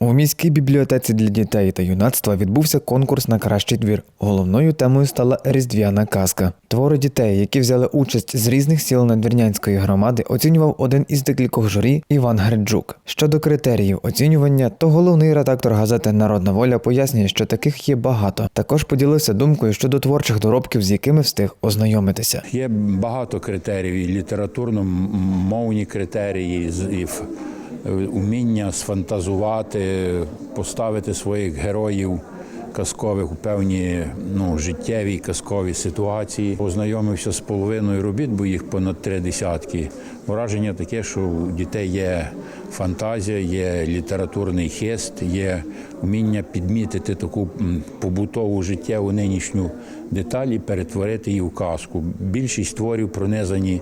У міській бібліотеці для дітей та юнацтва відбувся конкурс на кращий двір. Головною темою стала різдвяна казка. Твори дітей, які взяли участь з різних сіл надвірнянської громади, оцінював один із декількох журі Іван Греджук. Щодо критеріїв оцінювання, то головний редактор газети Народна воля пояснює, що таких є багато. Також поділився думкою щодо творчих доробків, з якими встиг ознайомитися. Є багато критеріїв, і літературно-мовні критерії, з- уміння сфантазувати, поставити своїх героїв казкових у певні ну, життєві казкові ситуації. Познайомився з половиною робіт, бо їх понад три десятки. Враження таке, що у дітей є фантазія, є літературний хист, є вміння підмітити таку побутову життєву нинішню деталь і перетворити її в казку. Більшість творів пронизані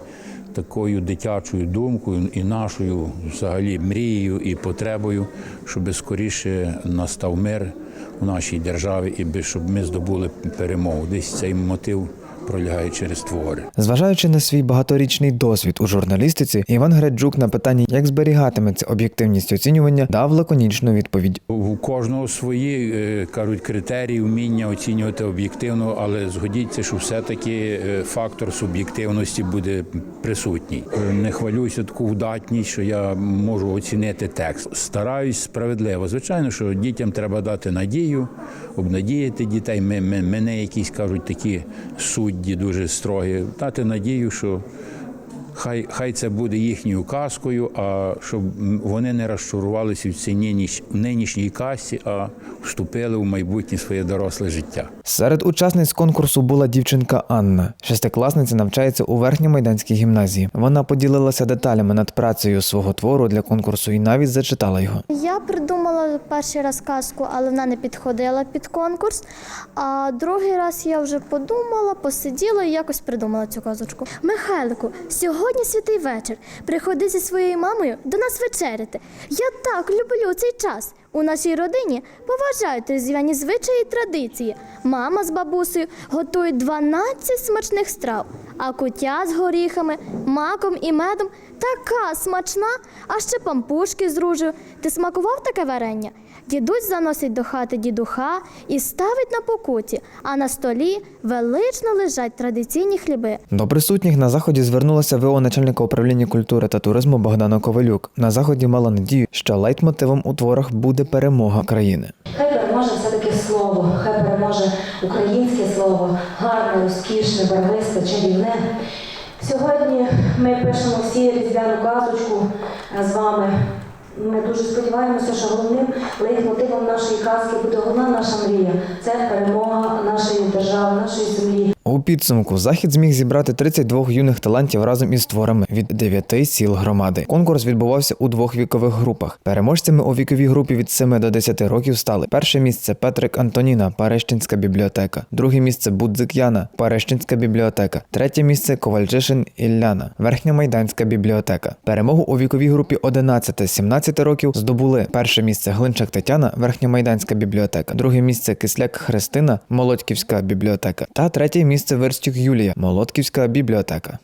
такою дитячою думкою і нашою взагалі мрією і потребою, щоб скоріше настав мир у нашій державі і щоб ми здобули перемогу. Десь цей мотив пролягає через твори. Зважаючи на свій багаторічний досвід у журналістиці, Іван Греджук на питання, як зберігатиметься об'єктивність оцінювання, дав лаконічну відповідь. У кожного свої е, кажуть критерії, вміння оцінювати об'єктивно, але згодіться, що все-таки е, фактор суб'єктивності буде присутній. Е, Не хвалююся таку вдатність, що я можу оцінити текст. Стараюсь справедливо. Звичайно, що дітям треба дати надію, обнадіяти дітей. Ми, ми, мене якісь кажуть такі судді дуже строгі, дати надію, що Хай, хай це буде їхньою казкою, а щоб вони не розчарувалися в цій нинішній касі, а вступили в майбутнє своє доросле життя. Серед учасниць конкурсу була дівчинка Анна. Шестикласниця навчається у верхньомайданській гімназії. Вона поділилася деталями над працею свого твору для конкурсу і навіть зачитала його. Я придумала перший раз казку, але вона не підходила під конкурс. А другий раз я вже подумала, посиділа і якось придумала цю казочку. Михайлику, сьогодні святий вечір. Приходи зі своєю мамою до нас вечеряти. Я так люблю цей час. У нашій родині поважають різдвяні звичаї і традиції. Мама з бабусею готують 12 смачних страв, а кутя з горіхами, маком і медом така смачна, а ще пампушки з ружею. Ти смакував таке варення? Дідусь заносить до хати дідуха і ставить на покуті, а на столі велично лежать традиційні хліби. До присутніх на заході звернулася ВО начальника управління культури та туризму Богдана Ковалюк. На заході мала надію, що лейтмотивом у творах буде перемога країни. Хай переможе все-таки слово, хай переможе українське слово, гарне, розкішне, барвисте, чарівне. Сьогодні ми пишемо всі різдвяну казочку з вами. Ми дуже сподіваємося, що головним лейтмотивом нашої казки буде головна наша мрія це перемога нашої держави, нашої землі. У підсумку захід зміг зібрати 32 юних талантів разом із творами від 9 сіл громади. Конкурс відбувався у двох вікових групах. Переможцями у віковій групі від 7 до 10 років стали перше місце Петрик Антоніна, Парещинська бібліотека, друге місце Будзик Яна, Парещинська бібліотека, третє місце Ковальчишин Ілляна, Верхньомайданська бібліотека. Перемогу у віковій групі 11-17 років здобули перше місце Глинчак Тетяна, Верхньомайданська бібліотека, друге місце Кисляк Христина, Молодьківська бібліотека та третє місце Верстюк Юлія, Молодківська бібліотека.